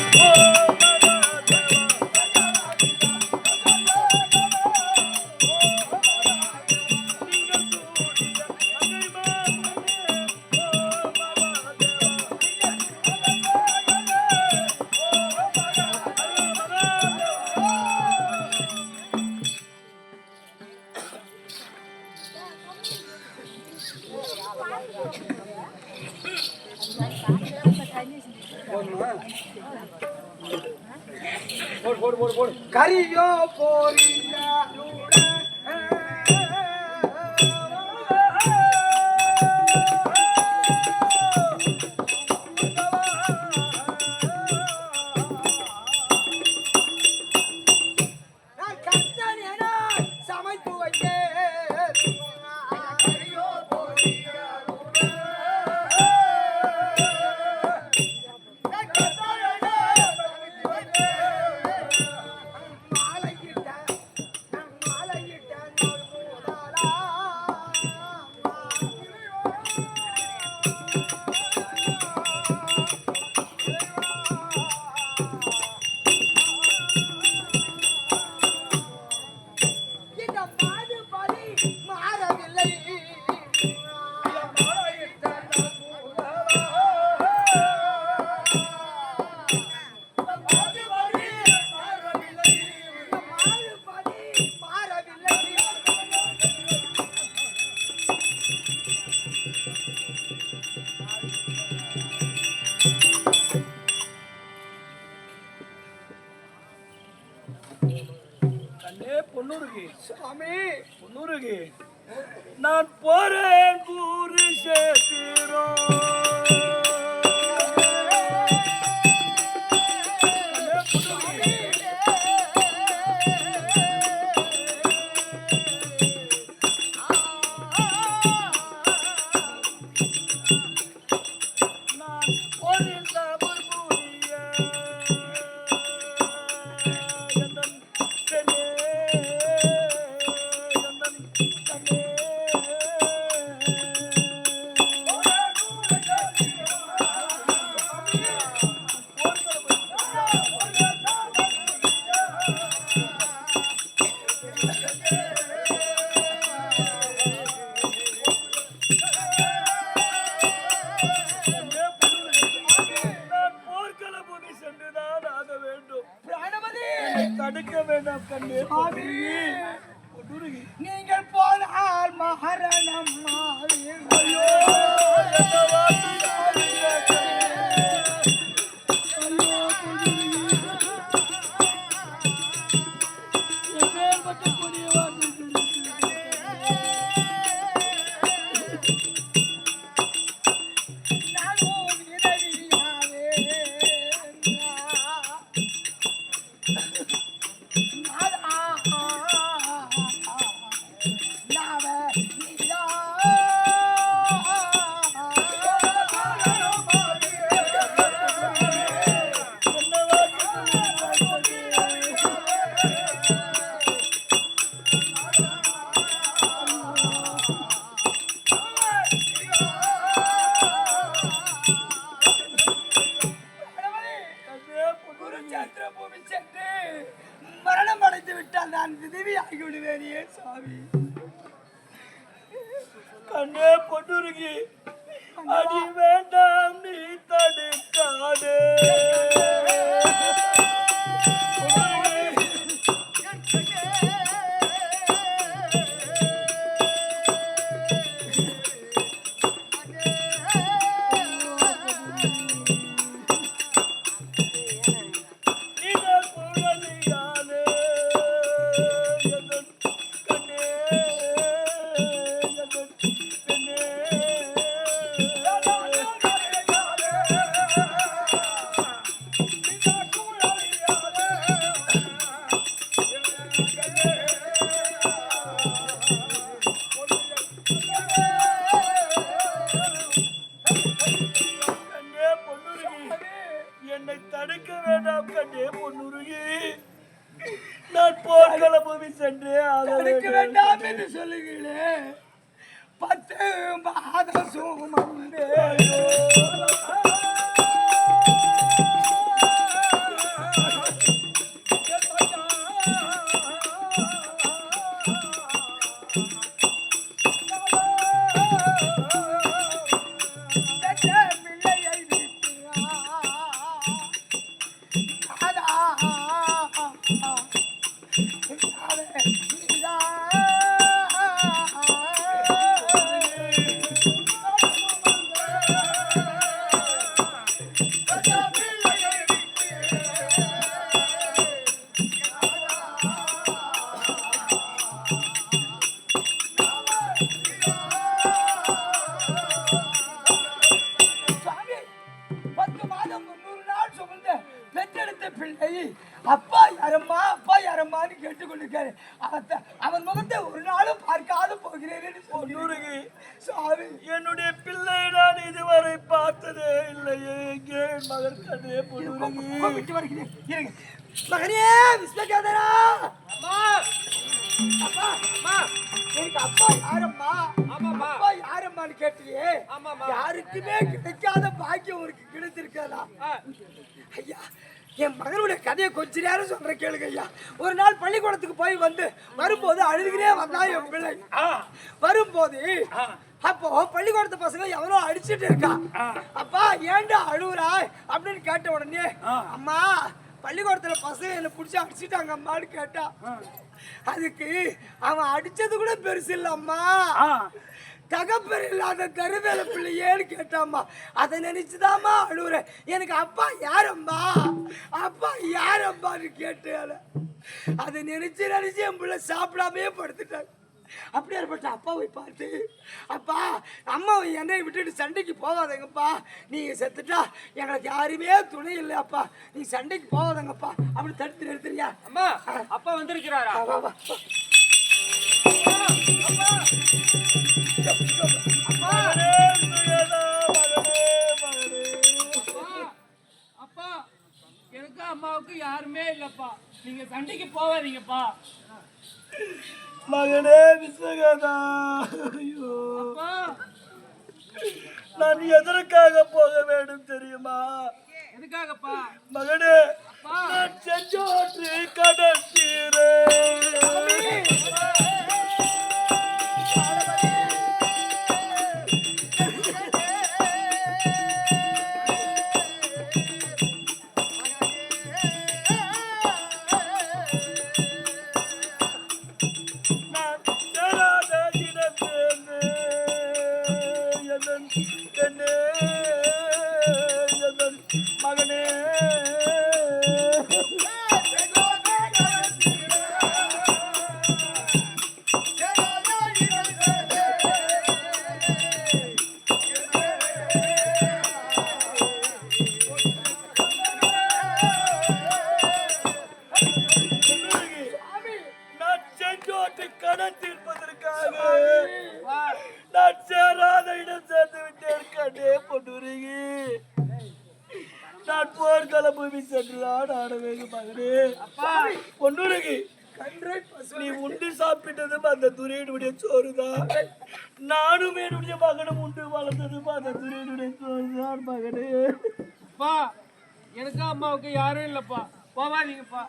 Oh தடுக்க வேண்டாம் கண்ணே. நீங்கள் போனால் மகரணம். ஐயோ, ஒரு நாள் பள்ளிக்கூடத்துக்கு போய் வந்து வரும்போது அழுதுகிட்டே வந்தா என் பிள்ளை. வரும்போது அப்போ பள்ளிக்கூடத்து பசங்க எவரோ அடிச்சிட்டு இருக்கா. அப்பா ஏன்டா அழுவுறா அப்படின்னு கேட்ட உடனே அம்மா பள்ளிக்கூடத்துல பசங்க என்ன பிடிச்சி அடிச்சிட்டாங்க அம்மான்னு கேட்டா அதுக்கு அவன் அடிச்சது கூட பெருசு இல்ல அம்மா. தகப்பர் இல்லாத தருவேல பிள்ளையேன்னு கேட்டாம்மா. அதை நினைச்சுதாம்மா அழுவுறேன். எனக்கு அப்பா யாரம்மா? அப்பா யாரம்மான்னு கேட்டேன். அதை நினைச்சு நினைச்சு என் பிள்ளை சாப்பிடாமே படுத்துட்டாங்க. அப்படியே ஏற்பட்ட அப்பாவை பார்த்து அப்பா அம்மாவை என்னை விட்டுட்டு சண்டைக்கு போகாதங்கப்பா. நீங்க செத்துட்டா எங்களுக்கு யாருமே துணை இல்லை அப்பா. நீ சண்டைக்கு போகாதங்கப்பா. அப்படி தடுத்து நிறுத்துறியா? அம்மா அப்பா வந்திருக்கிறாரா? அப்பா. அம்மாவுக்கு யாருமே இல்லப்பா. நீங்க சண்டைக்கு போகாதீங்கப்பா. மகனே விஸ்வகதா ஐயோ. நான் எதற்காக போக வேண்டும் தெரியுமா? எதுக்காகப்பா? மகனே நான் செஞ்சோற்று நான் போர்க்கள பூமி சென்றுதான் ஆட வேண்டும் மகனே. பொன்னுருகி நீ உண்டு சாப்பிட்டதும் அந்த துரியனுடைய சோறுதான். நானும் என்னுடைய மகனும் உண்டு வளர்ந்ததும் அந்த துரியனுடைய சோறுதான் மகனே. அப்பா எனக்கு அம்மாவுக்கு யாரும் இல்லப்பா. போகாதீங்கப்பா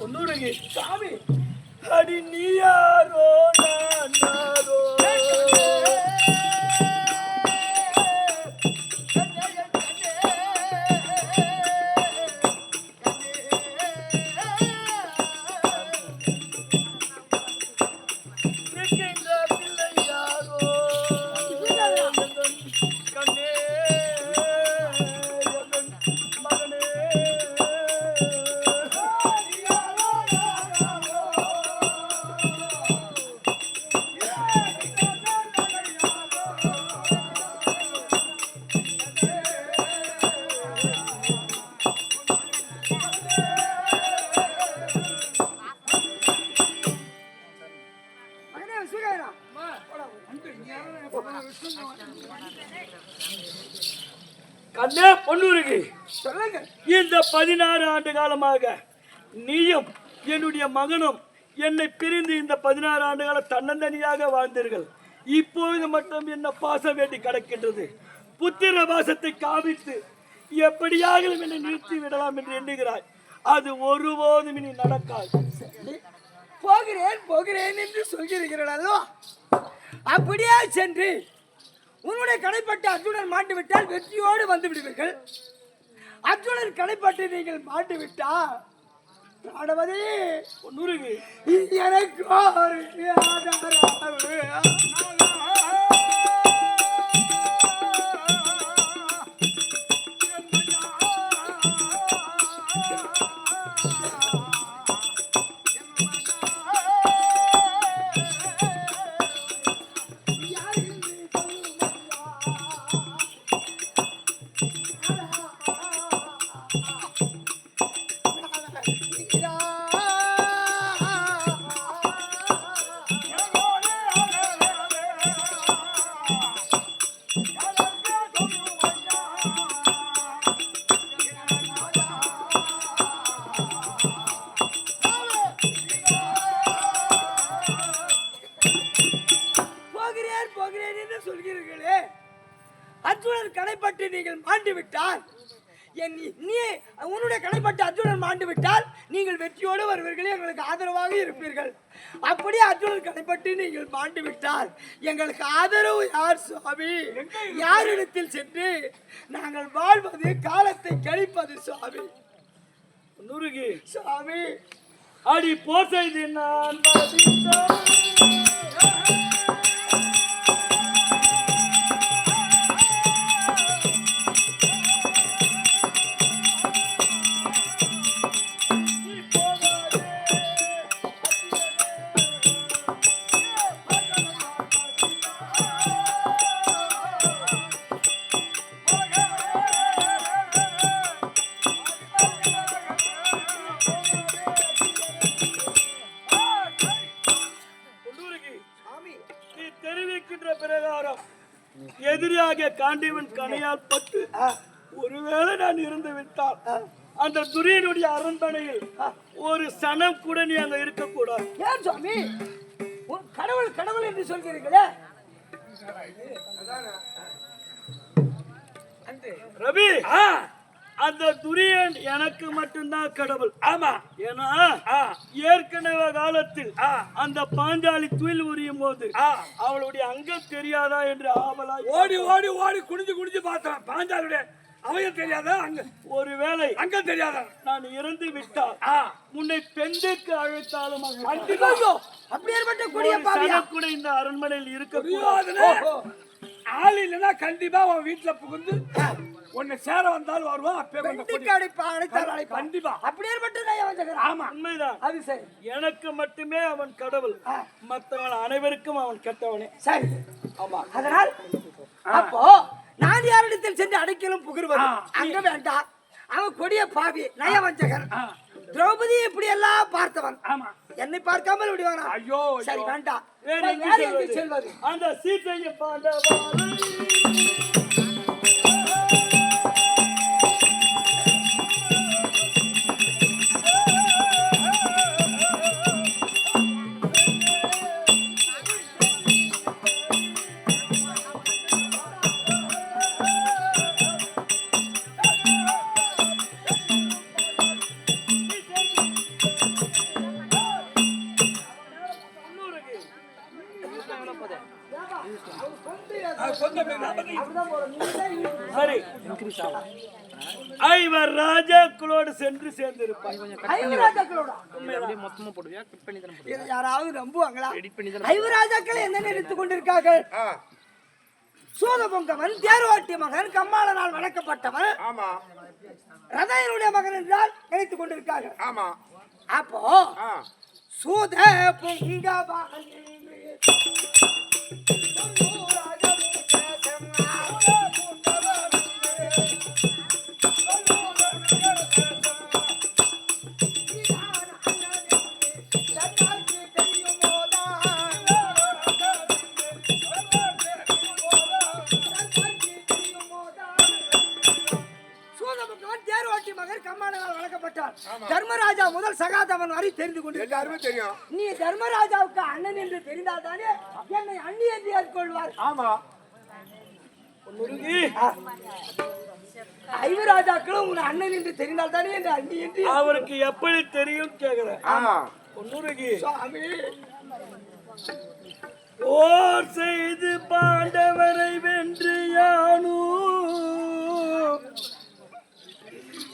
பொன்னுருகி சாமி. அடி நீ யாரோ? நான் யாரோ? சொல்லுங்க. இந்த பதினாறு ஆண்டு காலமாக நீயும் என்னுடைய மகனும் என்னை பிரிந்து இந்த பதினாறு ஆண்டு கால தன்னந்தனியாக வாழ்ந்தீர்கள். இப்பொழுது மட்டும் என்ன பாசம் வேண்டி கிடக்கின்றது? புத்திர பாசத்தை காமித்து எப்படியாக என்னை நிறுத்தி விடலாம் என்று எண்ணுகிறாய். அது ஒருபோதும் இனி நடக்காது. போகிறேன் போகிறேன் என்று சொல்கிறீர்கள் அப்படியே சென்று உன்னுடைய கடைப்பட்டு அர்ஜுனன் மாட்டு விட்டால் வெற்றியோடு வந்து விடுவீர்கள். அர்ஜுனன் கடைப்பட்டு நீங்கள் மாட்டு விட்டா ஆடவதே பொன்னுருகி எனக்கு போகிறேன் போகிறேன் என்று சொல்கிறீர்களே? அர்ஜுனன் கடைப்பட்டு நீங்கள் மாண்டு விட்டால் என் நீ உன்னுடைய கடைப்பட்டு அர்ஜுனன் மாண்டு விட்டால் நீங்கள் வெற்றியோடு வருவீர்கள் எங்களுக்கு ஆதரவாக இருப்பீர்கள். அப்படியே அர்ஜுனன் கடைப்பட்டு நீங்கள் மாண்டு விட்டால் எங்களுக்கு ஆதரவு யார் சுவாமி? யாரிடத்தில் சென்று நாங்கள் வாழ்வது காலத்தை கழிப்பது சுவாமி? நுருகி சுவாமி. அடி போசைது நான் கணையால் பட்டு. ஒருவேளை நான் இருந்து விட்டால் அந்த துரியனுடைய அரண்மனையில் ஒரு சனம் கூட நீ அங்க இருக்கக்கூடாது. ஏன் சுவாமி? உன் கடவுள் கடவுள் என்று சொல்கிறீர்களே. ரவி! அந்த துரியன் எனக்கு மட்டும்தான் கடவுள். ஆமா. ஏன்னா ஏற்கனவே காலத்தில் அந்த பாஞ்சாலி துயில் உரியும் போது அவளுடைய அங்கம் தெரியாதா என்று ஆவலா ஓடி ஓடி ஓடி குனிஞ்சு குனிஞ்சு பார்த்தேன். பாஞ்சாலுடைய அவன் தெரியாதா? அங்க ஒருவேளை அங்க தெரியாதா? நான் இறந்து விட்டால் உன்னை பெண்ணுக்கு அழைத்தாலும் அப்படியேற்பட்ட கொடிய கூட இந்த அரண்மனையில் இருக்க ஆள் இல்லைன்னா கண்டிப்பா உன் வீட்டுல புகுந்து உன்னை சேர வந்தாலும் வருவான் அப்பே அழைப்பா கண்டிப்பா அப்படியேற்பட்ட நயம் வந்தகரா ஆமா. உண்மைதான். அது சரி. எனக்கு மட்டுமே அவன் கடவுள். மற்றவன் அனைவருக்கும் அவன் கெட்டவனே. சரி. ஆமா. அதனால் அப்போ நான் யாரிடத்தில் சென்று அடைக்கலும் புகழ்வது அங்க வேண்டாம். அவன் கொடிய பாவி நயவஞ்சகன் திரௌபதி இப்படி எல்லாம் பார்த்தவன். ஆமா. என்னை பார்க்காமல் விடுவானா? ஐயோ சரி வேண்டாம். செல்வது? செல்வது? அந்த சீத்தைய பாண்டவாளை சரி. ஐவர் ராஜாக்களோடு சென்று சேர்ந்திருப்பார். ஐவராஜாக்களோட இதை யாராவது நம்புவாங்களா? ஐவராஜாக்கள் என்ன நினைத்துக் கொண்டிருக்கார்கள்? சூத பொங்கவன் தேர்வாட்டி மகன் கம்மாளனால் வளர்க்கப்பட்டவன் ஆமா. ரதையனுடைய மகன் என்றால் நினைத்துக் கொண்டிருக்கார்கள். ஆமா. அப்போ சூத பொங்கவன் சகாதவன் வரை தெரிந்து கொண்டிருக்கார் எல்லாருமே தெரியும். நீ தர்மராஜாவுக்கு அண்ணன் என்று தெரிந்தால் தானே என்னை அண்ணி என்று ஏற்கொள்வார் ஆமா. ஐவராஜாக்களும் உன் அண்ணன் என்று தெரிந்தால் தானே என் அண்ணி என்று? அவருக்கு எப்படி தெரியும் கேக்குறேன். ஆமா முருகி. சுவாமி. போர் செய்து பாண்டவரை வென்று யானோ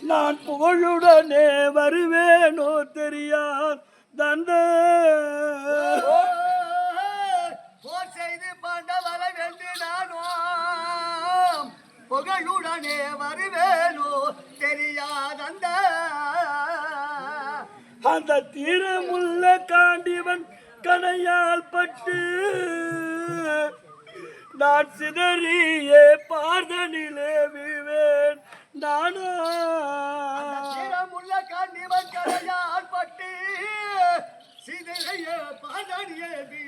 நான் புகழுடனே வருவேனோ தெரியார் தந்த. போர் செய்து பாண்டவரை வென்று நானோ புகழுடனே வருவேனோ தெரியாதந்த அந்த தீரமுள்ள காண்டிவன் கனையால் பட்டு நான் சிதறியே பார்தனிலே வந்தானோ? முள்ள கண்ணிவன் கரையால் பட்டு சிதைய பாதனியது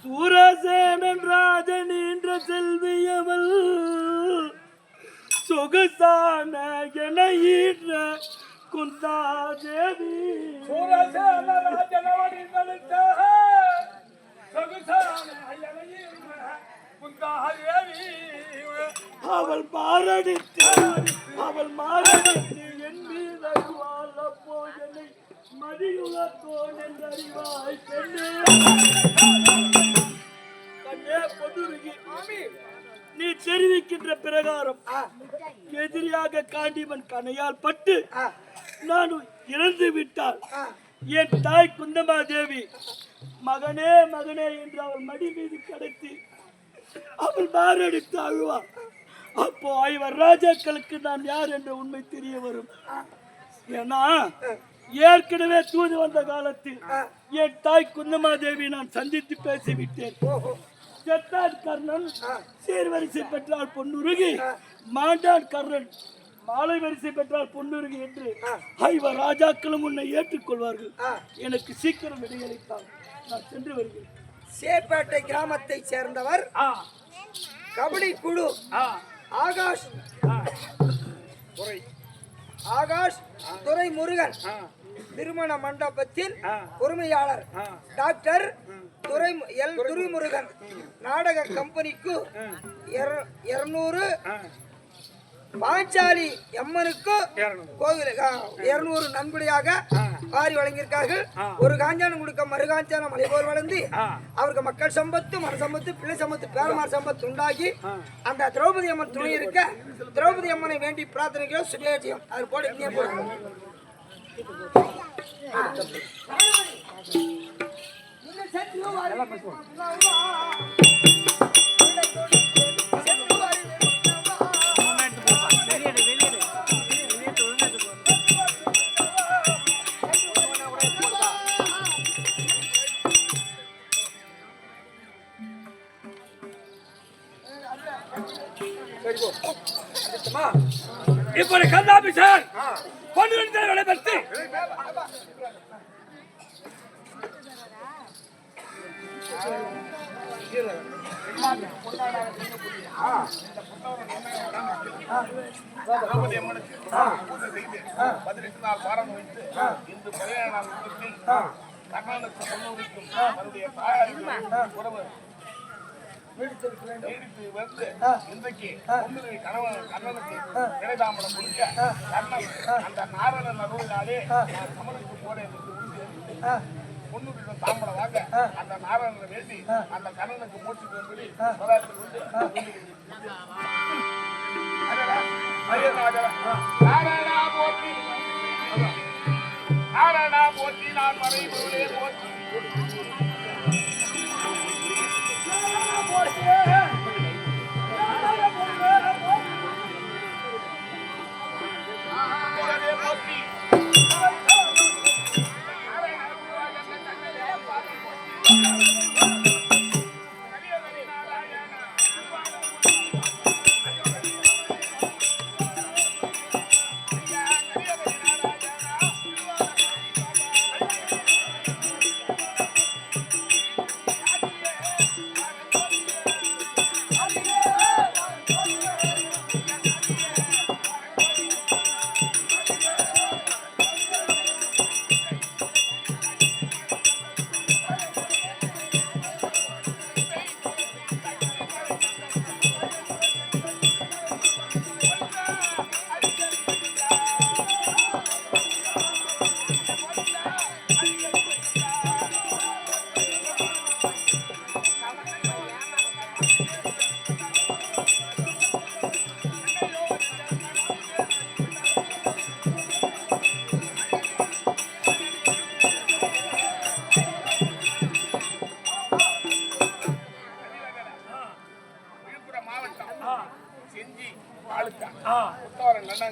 சூரசேனன் ராஜன் என்ற செல்வியவள் சொகுசான என ஈன்ற குந்தாதேவி. சூரசேன ராஜனவன் சொகுசான என ஈன்ற அவள் மாரடித்து அவள் மாரடித்து என் மீது வாழ போதனை மதியுள்ள தோன் என்றறிவாய் பெண்ணே. கண்ணே பொதுருகி நீ தெரிவிக்கின்ற பிரகாரம் எதிரியாக காண்டிமன் கனையால் பட்டு நான் இறந்து விட்டால் என் தாய் குந்தமா தேவி மகனே மகனே என்று அவள் மடி மீது கடத்தி அவள் மாரடித்து அழுவாள் அப்போ ஐவர் ராஜாக்களுக்கு நான் யார் என்ற உண்மை தெரிய வரும்? ஏன்னா ஏற்கனவே தூது வந்த காலத்தில் என் தாய் குந்தமாதேவி நான் சந்தித்து பேசிவிட்டேன். செத்தான் கர்ணன் சீர்வரிசை பெற்றால் பொன்னுருகி மாண்டான் கர்ணன் மாலை வரிசை பெற்றால் பொன்னுருகி என்று ஐவர் ராஜாக்களும் உன்னை ஏற்றுக்கொள்வார்கள். எனக்கு சீக்கிரம் விடையளித்தால் நான் சென்று வருகிறேன். சேப்பேட்டை கிராமத்தை சேர்ந்தவர் கபடி குழு ஆகாஷ் ஆகாஷ் துரை முருகன் திருமண மண்டபத்தின் உரிமையாளர் டாக்டர் துரை எல் துரைமுருகன். நாடக கம்பெனிக்கு இருநூறு பாஞ்சாலி எம்மனுக்கு கோவில் இருநூறு நன்கொடையாக வாரி வழங்கியிருக்கார்கள். ஒரு காஞ்சானம் கொடுக்க மறுகாஞ்சானம் மலை போல் வளர்ந்து அவருக்கு மக்கள் சம்பத்து மன சம்பத்து பிள்ளை சம்பத்து பேரமார் சம்பத்து உண்டாகி அந்த திரௌபதி அம்மன் துணை இருக்க திரௌபதி அம்மனை வேண்டி பிரார்த்தனைகளோ சுபேஜியம் அது போல இங்கே போடுங்க இப்படி கந்தாபிஷன் பன்னிரண்டு நடைபெற்று பதினெட்டு நாள் வாரம் வைத்து இன்று பதினேழாம் நாள் கர்நாடக முன்னோடிக்கும் அவருடைய தாயாருக்கு உறவு நீடித்து வந்து இன்றைக்கு பொண்ணுடைய கணவன் கண்ணனுக்கு இடைதாமடம் கொடுக்க கண்ணன் அந்த நாரணன் அருளினாலே நான் சமனுக்கு போறேன் என்று உறுதியளித்து பொண்ணுடைய தாம்பரம் வாங்க அந்த நாரணனை வேண்டி அந்த கண்ணனுக்கு மூச்சு வேண்டி பதார்த்தம் கொண்டு அடடா, போற்றி நாரணா போற்றி நான் மறைபொருளே போற்றி. போற்றி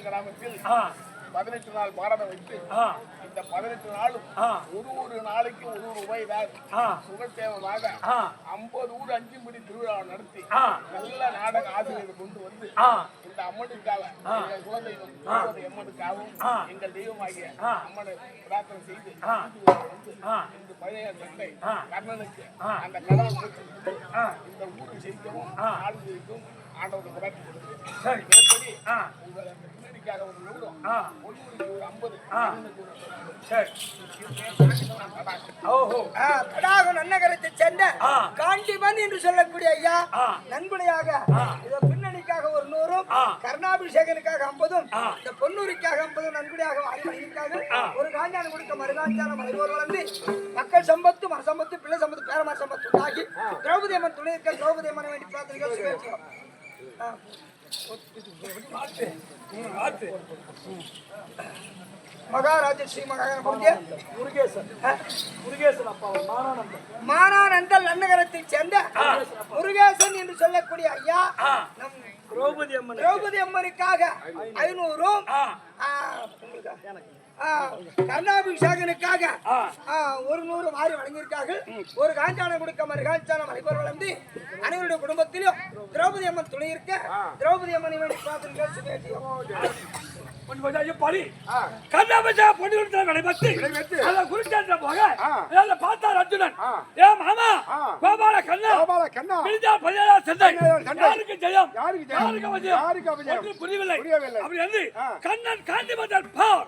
கிராமத்தில் பதினெட்டு நாள் பாரதம் வைத்து இந்த பதினெட்டு நாளும் ஒரு ஒரு நாளைக்கு ஒரு ஒரு ரூபாய் தான் சுகசேவமாக ஐம்பது ஊர் அஞ்சு மணி திருவிழா நடத்தி நல்ல நாடக ஆசிரியர் கொண்டு வந்து இந்த அம்மனுக்காக எங்கள் குலதெய்வம் திருவதி அம்மனுக்காகவும் எங்கள் தெய்வமாகிய அம்மனை பிரார்த்தனை செய்து இந்த பழைய சண்டை கர்ணனுக்கு அந்த கடவுள் இந்த ஊரை ஜெயிக்கவும் ஆள் ஜெயிக்கும் ஆண்டவனுக்கு விளையாட்டு கொடுத்து சரி. மேற்படி உங்களை முன்னணிக்காக ஒரு நூறும் ஆ. ஒன்னூறுக்கு ஒரு ஐம்பது நன்னகரத்தை சேர்ந்த ஆ. காண்டிமன் என்று சொல்லக்கூடிய ஐயா ஆ. நன்கொடையாக ஆ. கருணாபிஷேகனுக்காக ஐம்பதும். இந்த பொன்னூருக்காக ஐம்பதும் நன்கொடையாக வழங்கியிருக்காங்க ஒரு காஞ்சான கொடுக்க மறுகாஞ்சான மலைவோர் வளர்ந்து மக்கள் சம்பத்து மர சம்பத்து பிள்ளை சம்பத்து பேரமர சம்பத்து உண்டாகி திரௌபதி அம்மன் துணை இருக்க திரௌபதி அம்மனை வேண்டி பிரார்த்தனைகள் மகாராஜ ஸ்ரீ மகாகணபதிய முருகேசன். முருகேசன் அப்பா மானானந்தன். மானானந்தல் நன்னகரத்தைச் சேர்ந்த முருகேசன் என்று சொல்லக்கூடிய ஐயா நம் திரௌபதி அம்மன் திரௌபதி அம்மனுக்காக ஐநூறும் கர்ணாபிஷேகனுக்காக ஒரு நூறு மாறி வழங்கியிருக்கார்கள். ஒரு காஞ்சானம் கொடுக்க மறுகாஞ்சானம் அனைவர் வளர்ந்து அனைவருடைய குடும்பத்திலும் திரௌபதி அம்மன் துணை இருக்க திரௌபதி அம்மனை வேண்டி பிரார்த்தனைகள் படி கண்ணாபச்சா பொண்ணு கொடுத்த விடைபெற்று அதை குறிச்சாட்ட போக. வேலை பார்த்தார் அர்ஜுனன். ஏ மாமா கோபால கண்ணா. கோபால கண்ணா. பிரிஞ்சா பல்லையா சண்டை யாருக்கு ஜெயம்? யாருக்கு ஜெயம்? யாருக்கு அபஜயம் ஒன்றும் புரியவில்லை. புரியவில்லை. அப்படி வந்து கண்ணன் காந்தி மன்னர் பார்.